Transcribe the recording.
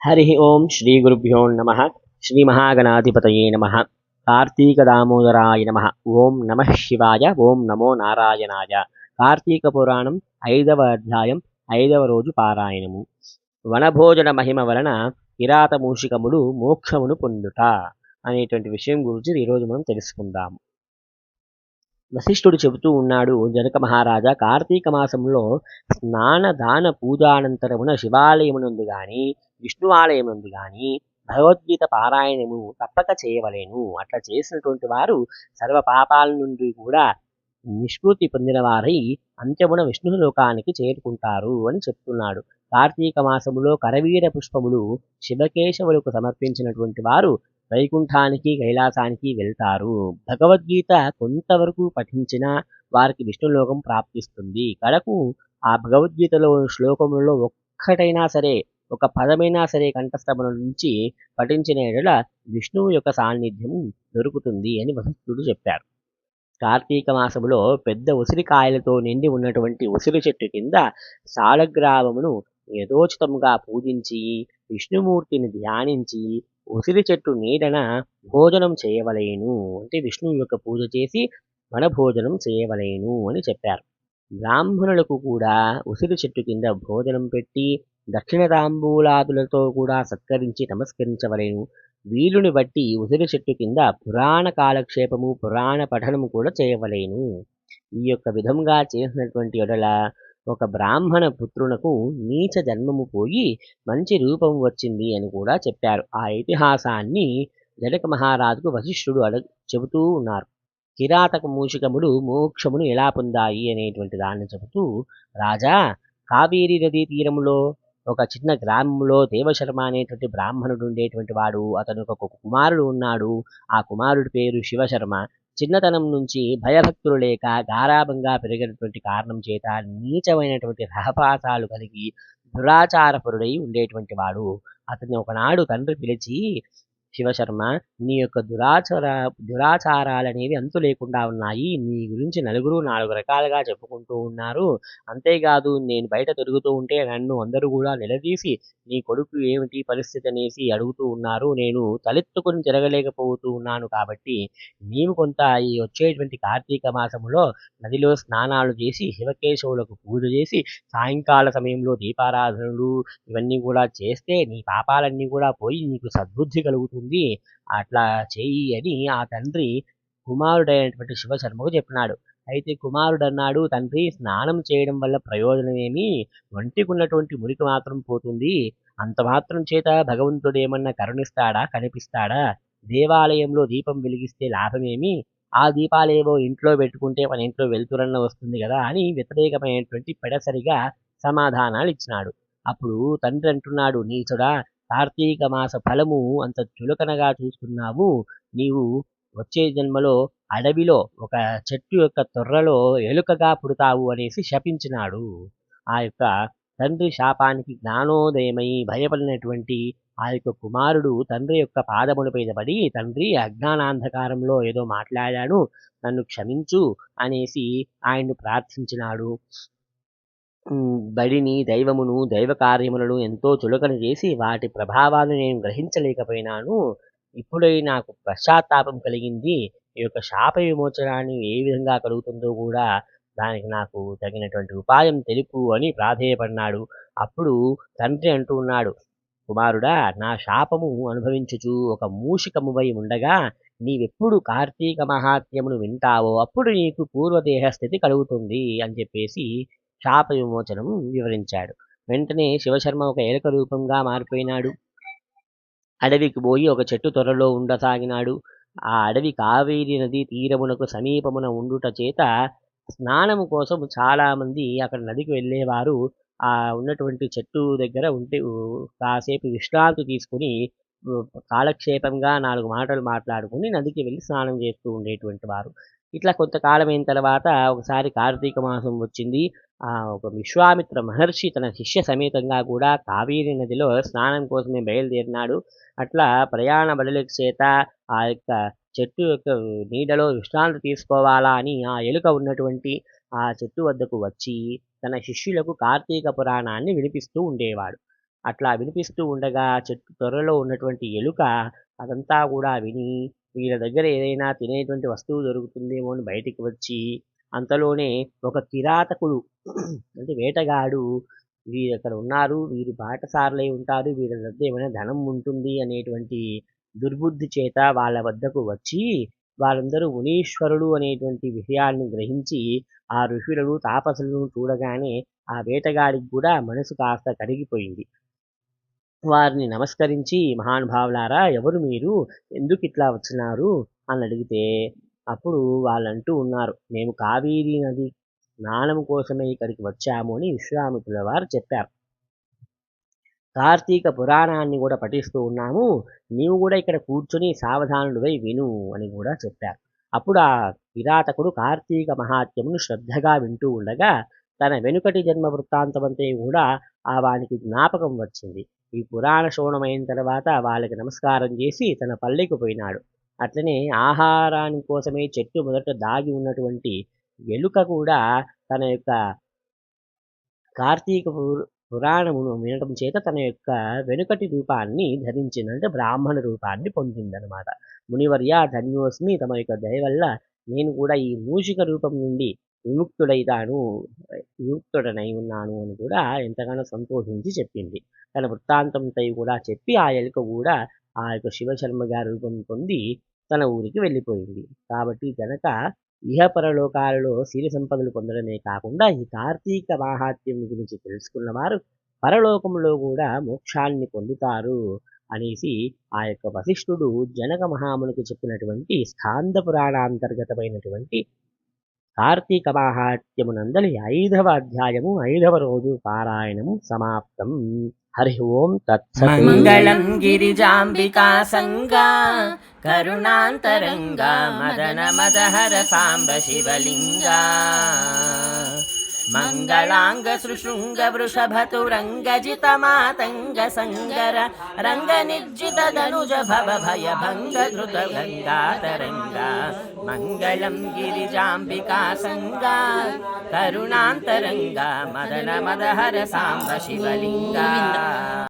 హరి ఓం శ్రీ గురుభ్యో నమ శ్రీ మహాగణాధిపతయే నమ కార్తీక దామోదరాయ నమ ఓం నమ శివాయ ఓం నమో నారాయణాయ కార్తీక పురాణం ఐదవ అధ్యాయం ఐదవ రోజు పారాయణము. వనభోజన మహిమ వలన కిరాత మూషికములు మోక్షమును పొందుట అనేటువంటి విషయం గురించి ఈరోజు మనం తెలుసుకుందాము వశిష్ఠుడు చెబుతూ ఉన్నాడు జనక మహారాజా కార్తీక మాసంలో స్నాన దాన పూజానంతరమున శివాలయమునందు గాని విష్ణు ఆలయమందు గాని భగవద్గీత పారాయణము తప్పక చేయవలేను. అట్లా చేసినటువంటి వారు సర్వ పాపాల నుండి కూడా నిష్కృతి పొందిన వారై అంత్యమున విష్ణు లోకానికి చేరుకుంటారు అని చెప్తున్నాడు. కార్తీక మాసములో కరవీర పుష్పములు శివకేశవులకు సమర్పించినటువంటి వారు వైకుంఠానికి కైలాసానికి వెళ్తారు. భగవద్గీత కొంతవరకు పఠించినా వారికి విష్ణులోకం ప్రాప్తిస్తుంది. కడకు ఆ భగవద్గీతలో శ్లోకములలో ఒక్కటైనా సరే ఒక పదమైనా సరే కంఠస్థముల నుంచి పఠించిన ఎడల విష్ణువు యొక్క సాన్నిధ్యం దొరుకుతుంది అని వశిష్ఠుడు చెప్పారు కార్తీక మాసములో పెద్ద ఉసిరికాయలతో నిండి ఉన్నటువంటి ఉసిరి చెట్టు కింద సాలగ్రామమును యథోచితంగా పూజించి విష్ణుమూర్తిని ధ్యానించి ఉసిరి చెట్టు నీడన భోజనం చేయవలేను అంటే విష్ణువు యొక్క పూజ చేసి మన భోజనం చేయవలేను అని చెప్పారు. బ్రాహ్మణులకు కూడా ఉసిరి చెట్టు కింద భోజనం పెట్టి దక్షిణ తాంబూలాదులతో కూడా సత్కరించి నమస్కరించవలేను. వీలుని బట్టి ఉసిరి చెట్టు కింద పురాణ కాలక్షేపము పురాణ పఠనము కూడా చేయవలేను. ఈ యొక్క విధంగా చేసినటువంటి ఎడల ఒక బ్రాహ్మణ పుత్రునకు నీచ జన్మము పోయి మంచి రూపం వచ్చింది అని కూడా చెప్పారు. ఆ ఇతిహాసాన్ని జనక మహారాజుకు వశిష్ఠుడు అడ చెబుతూ ఉన్నారు. కిరాతక మూషికములు మోక్షమును ఎలా పొందాయి అనేటువంటి దాన్ని చెబుతూ రాజా కావేరీ నదీ తీరములో ఒక చిన్న గ్రామంలో దేవశర్మ అనేటువంటి బ్రాహ్మణుడు ఉండేటువంటి వాడు. అతను ఒక కుమారుడు ఉన్నాడు. ఆ కుమారుడి పేరు శివశర్మ. చిన్నతనం నుంచి భయభక్తులు లేక గారాభంగా పెరిగినటువంటి కారణం చేత నీచమైనటువంటి రహపాసాలు కలిగి దురాచారపరుడై ఉండేటువంటి వాడు. అతన్ని ఒకనాడు తండ్రి పిలిచి శివశర్మ నీ యొక్క దురాచార దురాచారాలు అనేవి అంతు లేకుండా ఉన్నాయి. నీ గురించి నలుగురు నాలుగు రకాలుగా చెప్పుకుంటూ ఉన్నారు. అంతేకాదు నేను బయట తిరుగుతూ ఉంటే నన్ను అందరూ కూడా నిలదీసి నీ కొడుకు ఏమిటి పరిస్థితి అనేసి అడుగుతూ ఉన్నారు. నేను తలెత్తుకుని తిరగలేకపోతూ ఉన్నాను కాబట్టి నీవు కొంత ఈ వచ్చేటువంటి కార్తీక మాసములో నదిలో స్నానాలు చేసి శివకేశవులకు పూజ చేసి సాయంకాల సమయంలో దీపారాధనలు ఇవన్నీ కూడా చేస్తే నీ పాపాలన్నీ కూడా పోయి నీకు సద్బుద్ధి కలుగుతుంది. అట్లా చేయి అని ఆ తండ్రి కుమారుడైనటువంటి శివశర్మకు చెప్పినాడు. అయితే కుమారుడు అన్నాడు తండ్రి స్నానం చేయడం వల్ల ప్రయోజనమేమి? ఒంటికి ఉన్నటువంటి మురికి మాత్రం పోతుంది. అంత మాత్రం చేత భగవంతుడు ఏమన్నా కరుణిస్తాడా కనిపిస్తాడా? దేవాలయంలో దీపం వెలిగిస్తే లాభమేమి? ఆ దీపాలేవో ఇంట్లో పెట్టుకుంటే మన ఇంట్లో వెలుతురన్న వస్తుంది కదా అని వ్యతిరేకమైనటువంటి పెడసరిగా సమాధానాలు ఇచ్చినాడు. అప్పుడు తండ్రి అంటున్నాడు నీచుడా కార్తీక మాస ఫలము అంత చులకనగా చూస్తున్నావు నీవు వచ్చే జన్మలో అడవిలో ఒక చెట్టు యొక్క తొర్రలో ఎలుకగా పుడతావు అనేసి శపించినాడు. ఆ యొక్క తండ్రి శాపానికి జ్ఞానోదయమై భయపడినటువంటి ఆ యొక్క కుమారుడు తండ్రి యొక్క పాదములపై పడి తండ్రి అజ్ఞానాంధకారంలో ఏదో మాట్లాడాను నన్ను క్షమించు అనేసి ఆయన్ను ప్రార్థించినాడు. బడిని దైవమును దైవ కార్యములను ఎంతో చులకన చేసి వాటి ప్రభావాలను నేను గ్రహించలేకపోయినాను. ఇప్పుడై నాకు పశ్చాత్తాపం కలిగింది. ఈ యొక్క శాప విమోచనాన్ని ఏ విధంగా కలుగుతుందో కూడా దానికి నాకు తగినటువంటి ఉపాయం తెలుపు అని ప్రాధేయపడినాడు. అప్పుడు తండ్రి అంటూ ఉన్నాడు కుమారుడా నా శాపము అనుభవించుచు ఒక మూషికమువై ఉండగా నీవెప్పుడు కార్తీక మహాత్యమును వింటావో అప్పుడు నీకు పూర్వదేహ స్థితి కలుగుతుంది అని చెప్పేసి శాప విమోచనం వివరించాడు. వెంటనే శివశర్మ ఒక ఏలక రూపంగా మారిపోయినాడు. అడవికి పోయి ఒక చెట్టు త్వరలో ఉండసాగినాడు. ఆ అడవి కావేరి నది తీరమునకు సమీపమున ఉండుట చేత స్నానము కోసం చాలామంది అక్కడ నదికి వెళ్ళేవారు. ఆ ఉన్నటువంటి చెట్టు దగ్గర ఉంటే కాసేపు విశ్రాంతి తీసుకుని కాలక్షేపంగా నాలుగు మాటలు మాట్లాడుకుని నదికి వెళ్ళి స్నానం చేస్తూ ఉండేటువంటి వారు. ఇట్లా కొంతకాలం అయిన తర్వాత ఒకసారి కార్తీక మాసం వచ్చింది. ఆ ఒక విశ్వామిత్ర మహర్షి తన శిష్య సమేతంగా కూడా కావేరి నదిలో స్నానం కోసమే బయలుదేరినాడు. అట్లా ప్రయాణ బడుల చేత ఆ యొక్క చెట్టు యొక్క నీడలో విశ్రాంతి తీసుకోవాలా అని ఆ ఎలుక ఉన్నటువంటి ఆ చెట్టు వద్దకు వచ్చి తన శిష్యులకు కార్తీక పురాణాన్ని వినిపిస్తూ ఉండేవాడు. అట్లా వినిపిస్తూ ఉండగా చెట్టు త్వరలో ఉన్నటువంటి ఎలుక అదంతా కూడా విని వీళ్ళ దగ్గర ఏదైనా తినేటువంటి వస్తువు దొరుకుతుందేమో అని బయటికి వచ్చి అంతలోనే ఒక కిరాతకుడు అంటే వేటగాడు వీరు అక్కడ ఉన్నారు వీరు బాటసారులై ఉంటారు వీరి వద్ద ఏమైనా ధనం ఉంటుంది అనేటువంటి దుర్బుద్ధి చేత వాళ్ళ వద్దకు వచ్చి వాళ్ళందరూ మునీశ్వరుడు అనేటువంటి విషయాన్ని గ్రహించి ఆ ఋషులను తాపసులను చూడగానే ఆ వేటగాడికి కూడా మనసు కాస్త కరిగిపోయింది. వారిని నమస్కరించి మహానుభావులారా ఎవరు మీరు? ఎందుకు ఇట్లా వచ్చినారు? అని అడిగితే అప్పుడు వాళ్ళంటూ ఉన్నారు. మేము కావేరీ నది స్నానం కోసమే ఇక్కడికి వచ్చాము అని విశ్వామిత్రుల వారు చెప్పారు. కార్తీక పురాణాన్ని కూడా పఠిస్తూ ఉన్నాము. నీవు కూడా ఇక్కడ కూర్చొని సావధానుడివై విను అని కూడా చెప్పారు. అప్పుడు ఆ కిరాతకుడు కార్తీక మహాత్యమును శ్రద్ధగా వింటూ ఉండగా తన వెనుకటి జన్మ వృత్తాంతమంతే కూడా ఆ వానికి జ్ఞాపకం వచ్చింది. ఈ పురాణ శోణమైన తర్వాత వాళ్ళకి నమస్కారం చేసి తన పల్లెకు పోయినాడు. అట్లనే ఆహారాని కోసమే చెట్టు మొదట దాగి ఉన్నటువంటి ఎలుక కూడా తన యొక్క కార్తీక పురాణమును వినడం చేత తన యొక్క వెనుకటి రూపాన్ని ధరించింది. అంటే బ్రాహ్మణ రూపాన్ని పొందిందనమాట మునివర్య ధన్యోస్మి తమ యొక్క దయ వల్ల నేను కూడా ఈ మూషిక రూపం నుండి విముక్తుడైతాను విముక్తుడనై ఉన్నాను అని కూడా ఎంతగానో సంతోషించి చెప్పింది. తన వృత్తాంతంతో కూడా చెప్పి ఆ ఎలుక కూడా ఆ యొక్క శివశర్మ గారి రూపం పొంది తన ఊరికి వెళ్ళిపోయింది. కాబట్టి గనక ఇహపరలోకాలలో సిరి సంపదలు పొందడమే కాకుండా ఈ కార్తీక మాహాత్యం గురించి తెలుసుకున్న వారు పరలోకంలో కూడా మోక్షాన్ని పొందుతారు అనేసి ఆ యొక్క వశిష్ఠుడు జనక మహామునికి చెప్పినటువంటి స్కాంద పురాణాంతర్గతమైనటువంటి కార్తీక మాహాత్యమునందలి ఐదవ అధ్యాయము ఐదవ రోజు పారాయణము సమాప్తం. హరి ఓం మంగళం గిరిజాంబికా సంగా కరుణాంతరంగా మదన మదహర సాంబ శివలింగా. మంగళాంగ సృశృంగ వృషభతు రంగజిత మాతంగ సంగర రంగ నిర్జిత ధనుజ భవ భయ భంగ ధృత గంగాతరంగ మంగళం గిరిజాంబికా సంగా కరుణాంతరంగ మదన మదహర సాంబ శివలింగా.